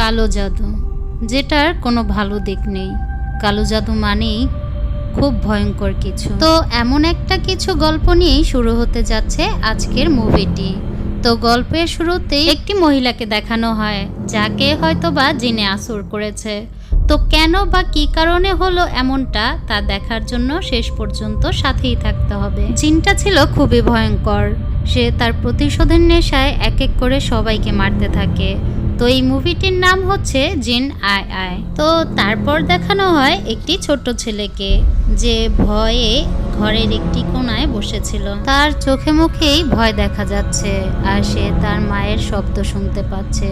কালো জাদু, যেটার কোনো ভালো দিক নেই। কালো জাদু মানেই খুব ভয়ঙ্কর কিছু। তো এমন একটা কিছু গল্প নিয়েই শুরু হতে যাচ্ছে আজকের মুভিটি। তো গল্পের শুরুতেই একটি মহিলাকে দেখানো হয়, যাকে হয়তো বা জিনে আসর করেছে। তো কেন বা কি কারণে হলো এমনটা তা দেখার জন্য শেষ পর্যন্ত সাথেই থাকতে হবে। জিনটা ছিল খুবই ভয়ঙ্কর। সে তার প্রতিশোধের নেশায় এক এক করে সবাইকে মারতে থাকে। তো এই মুভিটির নাম হচ্ছে জিন আই আই। তো তারপর দেখানো হয় একটি ছোট্ট ছেলেকে যে ভয়ে ঘরের একটি কোনায় বসেছিল। তার চোখে মুখেই ভয় দেখা যাচ্ছে আর সে তার মায়ের শব্দ শুনতে পাচ্ছে।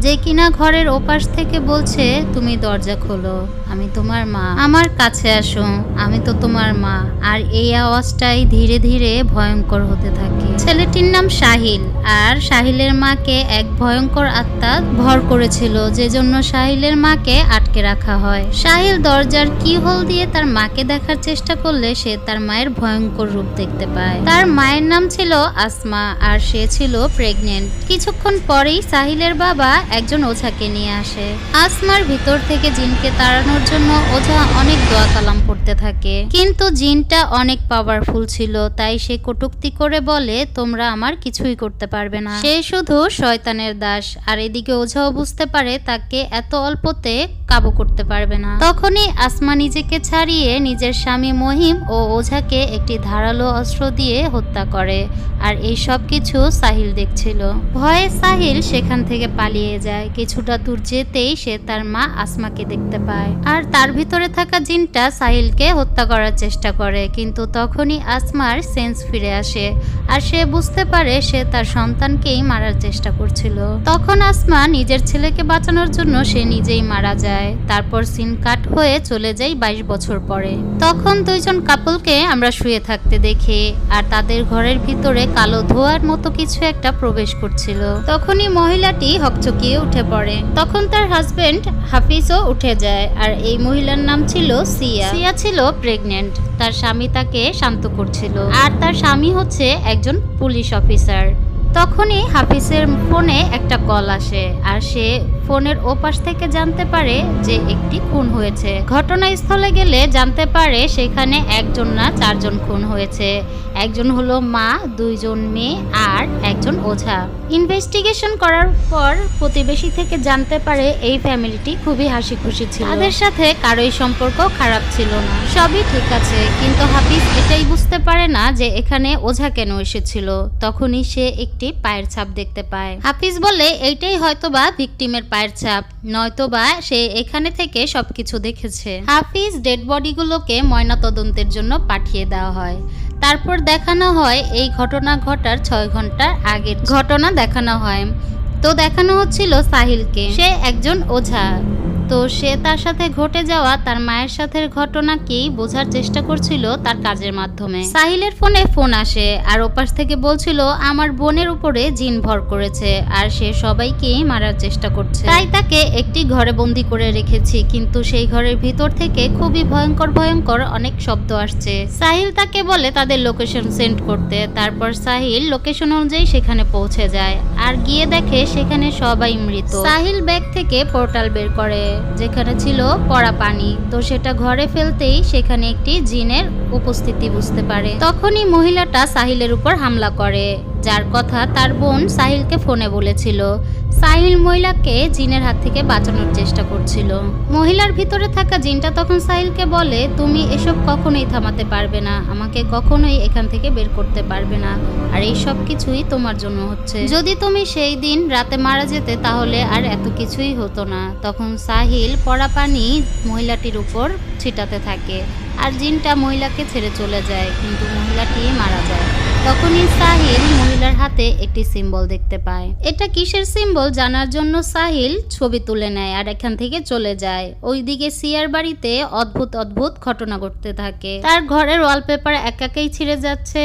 যে কিনা ঘরের ওপাশ থেকে বলছে, তুমি দরজা খোলো। আমি তোমার মা। আমার কাছে আসো, আমি তো তোমার মা। আর এই আওয়াজটাই ধীরে ধীরে ভয়ঙ্কর হতে থাকে। ছেলেটির নাম সাহিল আর সাহিলের মাকে এক ভয়ঙ্কর আত্মা ভর করেছিল যে জন্য সাহিলের মাকে আটকে রাখা হয়। সাহিল দরজার কি হল দিয়ে তার মাকে দেখার চেষ্টা করলে সে তার মায়ের ভয়ঙ্কর রূপ দেখতে পায়। তার মায়ের নাম ছিল আসমা, আর সে ছিল প্রেগনেন্ট। কিছুক্ষণ পরেই সাহিলের বাবা একজন ওঝাকে নিয়ে আসে। আসমার ভিতর থেকে জিনকে তাড়ানোর জন্য ওঝা অনেক দোয়া কালাম করতে থাকে। কিন্তু জিনটা অনেক পাওয়ারফুল ছিল, তাই সে কটুক্তি করে বলে, তোমরা আমার কিছুই করতে পারবে না। সে শুধু শয়তানের দাস, আর এদিকে ওঝাও বুঝতে পারে তাকে এত অল্পতে কাবু করতে পারবে না। তখনই আসমা নিজেকে ছাড়িয়ে নিজের স্বামী মহিম ও ওঝাকে একটি ধারালো অস্ত্র দিয়ে হত্যা করে, আর এই সব কিছু সাহিল দেখছিল। ভয়ে সাহিল সেখান থেকে পালিয়ে যায়। কিছুটা দূর যেতেই সে তার মা আসমাকে দেখতে পায়। আর তার ভিতরে থাকা জিনটা সাহিলকে হত্যা করার চেষ্টা করে, কিন্তু তখনই আসমার সেন্স ফিরে আসে, আর সে বুঝতে পারে সে তার সন্তানকেই মারার চেষ্টা করছিল। তখন আসমা নিজের ছেলেকে বাঁচানোর জন্য সে নিজেই মারা যায়। তারপর সিন কাট হয়ে চলে যায় বাইশ বছর পরে। তখন দুইজন কাপলকে আমরা শুয়ে থাকতে দেখি, আর তাদের ঘরের ভিতরে কালো ধোয়ার মতো কিছু একটা প্রবেশ করছিল। তখনই মহিলাটি হকচকিয়ে উঠে পড়ে। তখন তার হাজবেন্ড হাফিজও উঠে যায়, আর এই মহিলার নাম ছিল সিয়া। সিয়া ছিল প্রেগনেন্ট তার স্বামী তাকে শান্ত করছিল। আর তার স্বামী হচ্ছে একজন পুলিশ অফিসার তখনই হাফিজের ফোনে একটা কল আসে আর সে ফোনের ওপাশ থেকে জানতে পারে যে একটি খুন হয়েছে। ঘটনাস্থলে গেলে জানতে পারে সেখানে একজন না চারজন খুন হয়েছে। একজন হলো মা, দুইজন মেয়ে আর একজন ওঝা। ইনভেস্টিগেশন করার পর প্রতিবেশী থেকে জানতে পারে এই ফ্যামিলিটি খুবই হাসি খুশি ছিল। তাদের সাথে কারোই সম্পর্ক খারাপ ছিল না। সবই ঠিক আছে, কিন্তু হাফিজ এটাই বুঝতে পারে না যে এখানে ওঝা কেন এসেছিল। তখনই সে একটি পায়ের ছাপ দেখতে পায়। হাফিজ বলে, এইটাই হয়তোবা ভিকটিমের পায়ের ছাপ, নয়তোবা সে এখানে থেকে সবকিছু দেখেছে। হাফিজ ডেড বডিগুলোকে ময়নাতদন্তের জন্য পাঠিয়ে দেওয়া হয়। তারপর দেখানো হয় এই ঘটনা ঘটার ছয় ঘণ্টার আগের ঘটনা দেখানো হয়। তো দেখানো হচ্ছিল সাহিলকে। সে একজন ওঝা। তো সে তার সাথে ঘটে যাওয়া তার মায়ের সাথে ঘটনাকেই বোঝার চেষ্টা করছিল তার কাজের মাধ্যমে। সাহিলের ফোনে ফোন আসে আর ওপাশ থেকে বলছিল, আমার বোনের উপরে জিন ভর করেছে আর সে সবাইকেই মারার চেষ্টা করছে। তাই তাকে একটি ঘরে বন্দি করে রেখেছি, কিন্তু সেই ঘরের ভিতর থেকে খুবই ভয়ঙ্কর ভয়ঙ্কর অনেক শব্দ আসছে। সাহিল তাকে বলে তাদের লোকেশন সেন্ড করতে। তারপর সাহিল লোকেশন অনুযায়ী সেখানে পৌঁছে যায়। আর গিয়ে দেখে সেখানে সবাই মৃত। সাহিল ব্যাগ থেকে পোর্টাল বের করে। যেখানে ছিল পড়া পানি। তো সেটা ঘরে ফেলতেই সেখানে একটি জিনের উপস্থিতি বুঝতে পারে। তখনই মহিলাটা সাহিলের উপর হামলা করে। যার কথা তার বোন সাহিলকে ফোনে বলেছিল। সাহিল মহিলাকে জিনের হাত থেকে বাঁচানোর চেষ্টা করছিল। মহিলার ভিতরে থাকা জিনটা তখন সাহিলকে বলে, তুমি এসব কখনোই থামাতে পারবে না। আমাকে কখনোই এখান থেকে বের করতে পারবে না। আর এই সব কিছুই তোমার জন্য হচ্ছে। যদি তুমি সেই দিন রাতে মারা যেতে, তাহলে আর এত কিছুই হতো না। তখন সাহিল পড়া পানি মহিলাটির উপর ছিটাতে থাকে। আর জিনটা মহিলাকে ছেড়ে চলে যায়, কিন্তু মহিলাটি মারা যায়। তখনই সাহিল মহিলার হাতে একটি সিম্বল দেখতে পায়। এটা কিসের সিম্বল জানার জন্য সাহিল ছবি তুলে নেয় আর এখান থেকে চলে যায়। ওইদিকে সিয়ার বাড়িতে অদ্ভুত অদ্ভুত ঘটনা ঘটতে থাকে। তার ঘরের ওয়ালপেপার একাকেই ছিঁড়ে যাচ্ছে।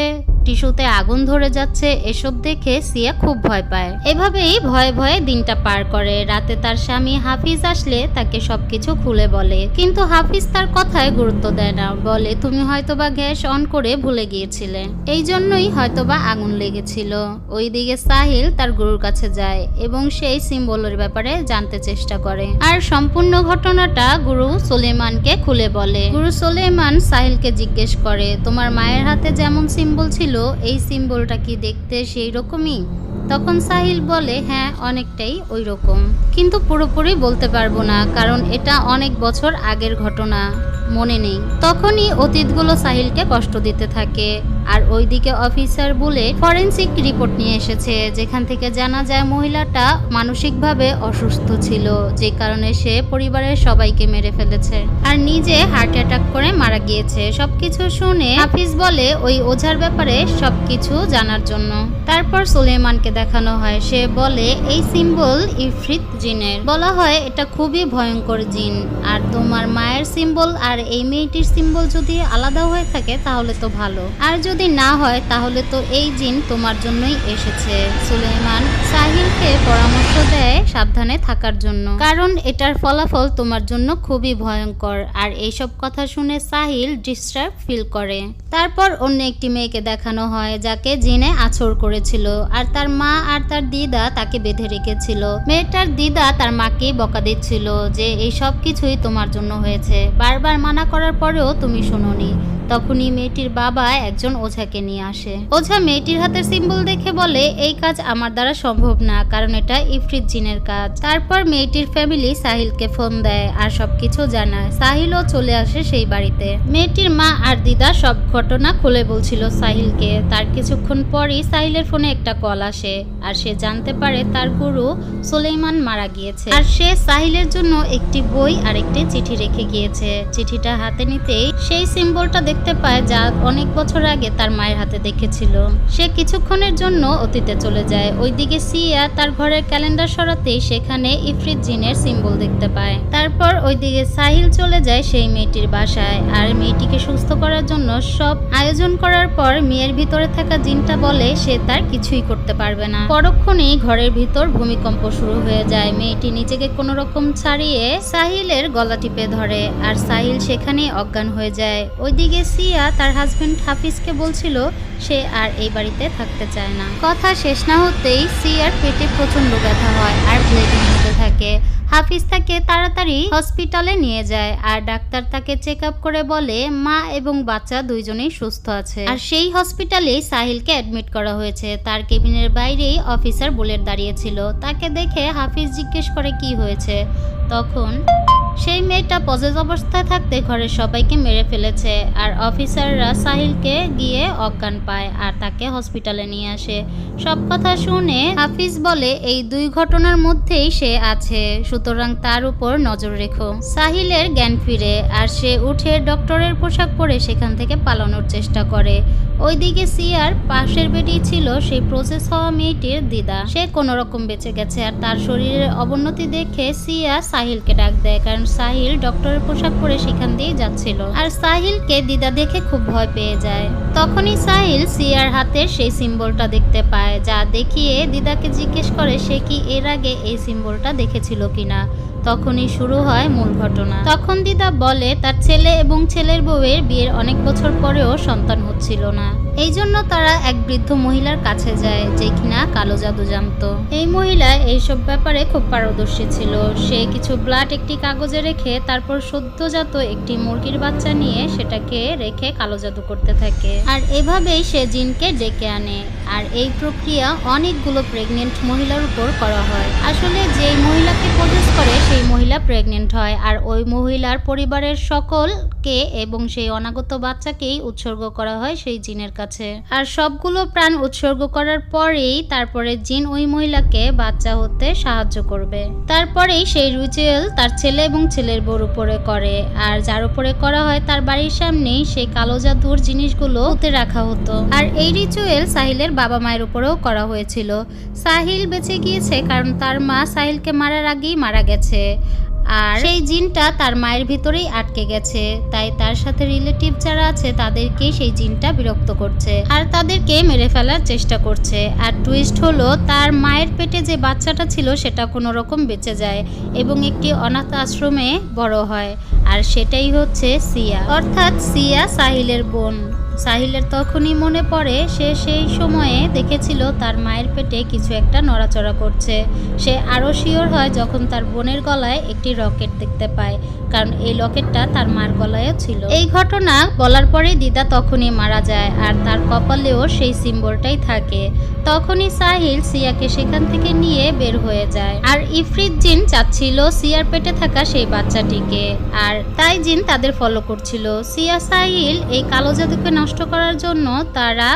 টিস্যুতে আগুন ধরে যাচ্ছে, এসব দেখে সিয়া খুব ভয় পায়। এভাবেই ভয়ে ভয়ে দিনটা পার করে। রাতে তার স্বামী হাফিজ আসলে তাকে সবকিছু খুলে বলে। কিন্তু হাফিজ তার কথায় গুরুত্ব দেয় না। বলে, তুমি হয়তোবা গ্যাস অন করে ভুলে গিয়েছিলে। এই জন্যই হয়তোবা আগুন লেগেছিল। ওইদিকে সাহিল তার গুরুর কাছে যায় এবং সেই সিম্বলের ব্যাপারে জানতে চেষ্টা করে। আর সম্পূর্ণ ঘটনাটা গুরু সুলেমানকে খুলে বলে। গুরু সুলেমান সাহিলকে জিজ্ঞেস করে, তোমার মায়ের হাতে যেমন সিম্বল ছিল এই সিম্বলটা কি দেখতে সেই রকমই? তখন সাহিল বলে হ্যাঁ অনেকটাই ওই রকম। কিন্তু পুরোপুরি বলতে পারব না, কারণ এটা অনেক বছর আগের ঘটনা। মনে নেই। তখনই অতীতগুলো সাহিলকে কষ্ট দিতে থাকে। আর ওইদিকে অফিসার বলে ফরেন্সিক রিপোর্ট নিয়ে এসেছে, যেখান থেকে জানা যায় মহিলাটা মানসিকভাবে অসুস্থ ছিল, যে কারণে সে পরিবারের সবাইকে মেরে ফেলেছে। আর নিজে হার্ট অ্যাটাক করে মারা গিয়েছে। সবকিছু শুনে হাফিজ বলে ওই ওঝার ব্যাপারে সবকিছু জানার জন্য। তারপর সুলেমানকে দেখানো হয়। সে বলে, এই সিম্বল ইফরিত জিনের। বলা হয় এটা খুবই ভয়ঙ্কর জিন। আর তোমার মায়ের সিম্বল আর এই মেয়েটির সিম্বল যদি আলাদা হয়ে থাকে, তাহলে তো ভালো। আর যদি না হয়, তাহলে তো এই জিন তোমার জন্যই এসেছে। সুলেমান সাহিলকে পরামর্শ দেয় সাবধানে থাকার জন্য। কারণ এটার ফলাফল তোমার জন্য খুবই ভয়ঙ্কর। আর এইসব কথা শুনে সাহিল ডিস্টার্ব ফিল করে। তারপর অন্য একটি মেয়েকে দেখানো হয়, যাকে জিনে আছর করেছিল। আর তার মা আর তার দিদা তাকে বেঁধে রেখেছিল। মেয়েটার দিদা তার মাকে বকা দিচ্ছিল যে, এই সব কিছুই তোমার জন্য হয়েছে। বারবার মানা করার পরেও তুমি শোনোনি। তখনই মেয়েটির বাবা একজন ওঝাকে নিয়ে আসে। ওঝা মেয়েটির হাতের সিম্বল দেখে বলে, এই কাজ আমার দ্বারা সম্ভব না, কারণ এটা ইফরিত জিনের কাজ। তারপর মেয়েটির ফ্যামিলি সাহিলকে ফোন দেয় আর সবকিছু জানায়। সাহিলও চলে আসে সেই বাড়িতে। মেয়েটির মা আর দিদা সব ঘটনা খুলে বলছিল সাহিলকে। তার কিছুক্ষণ পরই সাহিলের ফোনে একটা কল আসে আর সে জানতে পারে তার গুরু সুলেইমান মারা গিয়েছে। আর সে সাহিলের জন্য একটি বই আর একটি চিঠি রেখে গিয়েছে। চিঠিটা হাতে নিতেই সেই সিম্বলটা দেখতে পায় যা অনেক বছর আগে তার মায়ের হাতে দেখেছিল। সে কিছুক্ষণের জন্য অতীতে চলে যায়। ওইদিকে সিয়া তার ঘরের ক্যালেন্ডার সরাতেই সেখানে ইফরিত জিনের সিম্বল দেখতে পায়। তারপর ওইদিকে সাহিল চলে যায় সেই মেয়েটির বাসায় আর মেয়েটিকে সুস্থ করার জন্য সব আয়োজন করার পর মেয়ের ভিতরে থাকা জিনটা বলে সে তার কিছুই করতে পারবে না। পরক্ষণেই ঘরের ভিতর ভূমিকম্প শুরু হয়ে যায়। মেয়েটি নিজেকে কোনো রকম ছাড়িয়ে সাহিলের গলা টিপে ধরে আর সাহিল সেখানে অজ্ঞান হয়ে যায়। ওইদিকে সিয়া তার হাজবেন্ড হাফিজকে বলছিল সে আর এই বাড়িতে থাকতে চায় না। কথা শেষ না হতেই সিয়ার পেটে প্রচণ্ড ব্যথা হয় আর ব্লিডিং হতে থাকে। হাফিজ তাকে তাড়াতাড়ি হসপিটালে নিয়ে যায় আর ডাক্তার তাকে চেক আপ করে বলে, মা এবং বাচ্চা দুইজনেই সুস্থ আছে। আর সেই হসপিটালে সাহিলকে অ্যাডমিট করা হয়েছে। তার কেবিনের বাইরেই অফিসার বুলেট দাঁড়িয়েছিল। তাকে দেখে হাফিজ জিজ্ঞেস করে কি হয়েছে। তখন সেই মেয়েটা পজেজ অবস্থায় থাকতে ঘরের সবাইকে মেরে ফেলেছে আর অফিসাররা সাহিলকে গিয়ে অজ্ঞান পায় আর তাকে হসপিটালে নিয়ে আসে। সব কথা শুনে হাফিজ বলে, এই দুই ঘটনার মধ্যেই সে আছে, সুতরাং তার উপর নজর রেখো। সাহিলের জ্ঞান ফিরে আর সে উঠে ডক্টরের পোশাক পরে সেখান থেকে পালানোর চেষ্টা করে। ওইদিকে সিয়ার পাশের বেডি ছিল সেই প্রসেস হওয়া মেয়েটির দিদা। সে কোনো রকম বেঁচে গেছে আর তার শরীরের অবনতি দেখে সিয়া সাহিলকে ডাক দেয়, কারণ সাহিল ডক্টরের পোশাক পরে সেখান দিয়েই যাচ্ছিল। আর সাহিলকে দিদা দেখে খুব ভয় পেয়ে যায়। তখনই সাহিল সিয়ার হাতে সেই সিম্বলটা দেখতে পায়, যা দেখিয়ে দিদাকে জিজ্ঞেস করে সে কি এর আগে এই সিম্বলটা দেখেছিল কিনা। তখনই শুরু হয় মূল ঘটনা। তখন দিদা বলে, তার ছেলে এবং ছেলের বউয়ের বিয়ের অনেক বছর পরেও সন্তান হচ্ছিল না। এই জন্য তারা এক বৃদ্ধ মহিলার কাছে যায় যে কিনা কালো জাদু জানতো। এই মহিলা এইসব ব্যাপারে খুব পারদর্শী ছিল। সে কিছু ব্লাড একটি কাগজে রেখে তারপর সদ্যজাত একটি মুরগির বাচ্চা নিয়ে সেটাকে রেখে কালো জাদু করতে থাকে। আর এভাবেই সে জিনকে ডেকে আনে। আর এই প্রক্রিয়া অনেকগুলো প্রেগনেন্ট মহিলার উপর করা হয়। আসলে যেই মহিলাকে প্রডিউস করে সেই মহিলা প্রেগনেন্ট হয়। আর ওই মহিলার পরিবারের সকলকে এবং সেই অনাগত বাচ্চাকেই উৎসর্গ করা হয় সেই জিনের কাছে আর সবগুলো প্রাণ উৎসর্গ করার পরেই তারপরে জিন ওই মহিলাকে বাচ্চা হতে সাহায্য করবে। তারপরেই সেই রিচুয়াল তার ছেলে এবং ছেলের বউর উপরে করে। আর যার উপরে করা হয় তার বাড়ির সামনেই সেই কালো জাদুর জিনিসগুলো পুঁতে রাখা হতো। আর এই রিচুয়াল সাহিলের বাবা মায়ের উপরেও করা হয়েছিল। সাহিল বেঁচে গিয়েছে কারণ তার মা সাহিলকে মারার আগেই মারা গেছে। আর সেই জিনটা তার মায়ের ভিতরেই আটকে গেছে। তাই তার সাথে রিলেটিভ যারা আছে, তাদেরকেই সেই জিনটা বিরক্ত করছে আর তাদেরকে মেরে ফেলার চেষ্টা করছে। আর টুইস্ট হলো, তার মায়ের পেটে যে বাচ্চাটা ছিল, সেটা কোনো রকম বেঁচে যায় এবং একটি অনাথ আশ্রমে বড় হয়। আর সেটাই হচ্ছে সিয়া। অর্থাৎ সিয়া সাহিলের বোন। সাহিলের তখনই মনে পড়ে, সে সেই সময়ে দেখেছিল তার মায়ের পেটে কিছু একটা নড়াচড়া করছে। সে আরও শিওর হয় যখন তার বোনের গলায় একটি রকেট দেখতে পায়। কারণ এই লকেটটা তার মার গলায়ও ছিল। এই ঘটনা বলার পরে দিদা তখনই মারা যায় আর তার কপালেও সেই সিম্বলটাই থাকে। তখনই সাহিল সিয়াকে সেখান থেকে নিয়ে বের হয়ে যায়। আর ইফরিত জিন চাচ্ছিল সিয়ার পেটে থাকা সেই বাচ্চাটিকে। আর তাই জিন তাদের ফলো করছিল। সিয়া সাহিল এই কালো জাদুকে নষ্ট করার জন্য তারা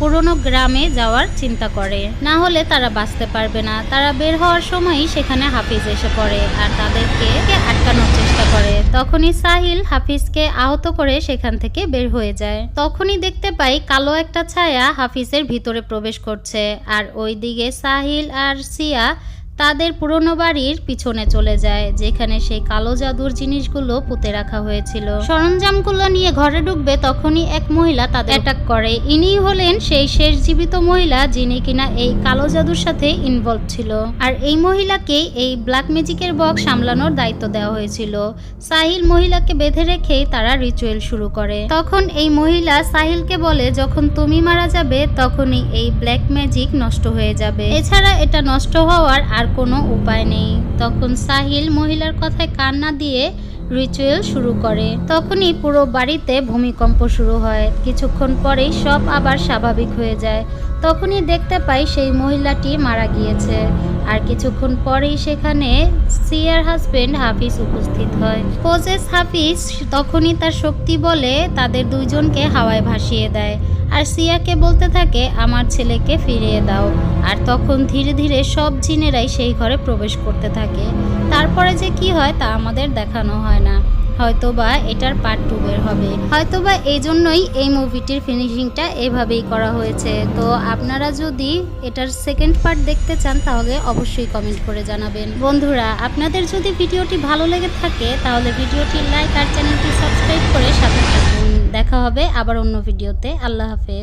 পুরনো গ্রামে যাওয়ার চিন্তা করে। না হলে তারা বাঁচতে পারবে না। তারা বের হওয়ার সময়ই সেখানে হাফিজ এসে পড়ে আর তাদেরকে আটকানোর চেষ্টা করে। তখনই সাহিল হাফিজকে আহত করে সেখান থেকে বের হয়ে যায়। তখনই দেখতে পাই কালো একটা ছায়া হাফিজের ভিতরে প্রবেশ করছে। আর ওইদিকে সাহিল আর সিয়া তাদের পুরনো বাড়ির পিছনে চলে যায়, যেখানে সেই কালো জাদুর জিনিসগুলো পুঁতে রাখা হয়েছিল। সরঞ্জামগুলো নিয়ে ঘরে ঢুকবে তখনই এক মহিলা তাদের অ্যাটাক করে। ইনি হলেন সেই শেষ জীবিত মহিলা যিনি কিনা এই কালো জাদুর সাথে ইনভলভ ছিল। আর এই মহিলাকেই এই ব্ল্যাক ম্যাজিকের বক্স সামলানোর দায়িত্ব দেওয়া হয়েছিল। সাহিল মহিলাকে বেঁধে রেখেই তারা রিচুয়াল শুরু করে। তখন এই মহিলা সাহিলকে বলে, যখন তুমি মারা যাবে, তখনই এই ব্ল্যাক ম্যাজিক নষ্ট হয়ে যাবে। এছাড়া এটা নষ্ট হওয়ার আর কোনো উপায় নেই। তখন সাহিল মহিলার কথায় কান্না দিয়ে রিচুয়াল শুরু করে। তখনই পুরো বাড়িতে ভূমিকম্প শুরু হয়। কিছুক্ষণ পরেই সব আবার স্বাভাবিক হয়ে যায়। তখনই দেখতে পাই সেই মহিলাটি মারা গিয়েছে। আর কিছুক্ষণ পরেই সেখানে সিয়ার হাজবেন্ড হাফিজ উপস্থিত হয়। পোজেস হাফিজ তখনই তার শক্তি বলে তাদের দুইজনকে হাওয়ায় ভাসিয়ে দেয়। আর সিয়াকে বলতে থাকে, আমার ছেলেকে ফিরিয়ে দাও। আর তখন ধীরে ধীরে সব জিনেরাই সেই ঘরে প্রবেশ করতে থাকে। তারপরে যে কি হয় তা আমাদের দেখানো হয় না। হয়তোবা এটার পার্ট টু বের হবে। হয়তোবা এই জন্যই এই মুভিটির ফিনিশিংটা এভাবেই করা হয়েছে। তো আপনারা যদি এটার সেকেন্ড পার্ট দেখতে চান, তাহলে অবশ্যই কমেন্ট করে জানাবেন। বন্ধুরা, আপনাদের যদি ভিডিওটি ভালো লেগে থাকে, তাহলে ভিডিওটি লাইক আর চ্যানেলটি সাবস্ক্রাইব করে সাথে দেখা হবে আবার অন্য ভিডিওতে। আল্লাহ হাফেজ।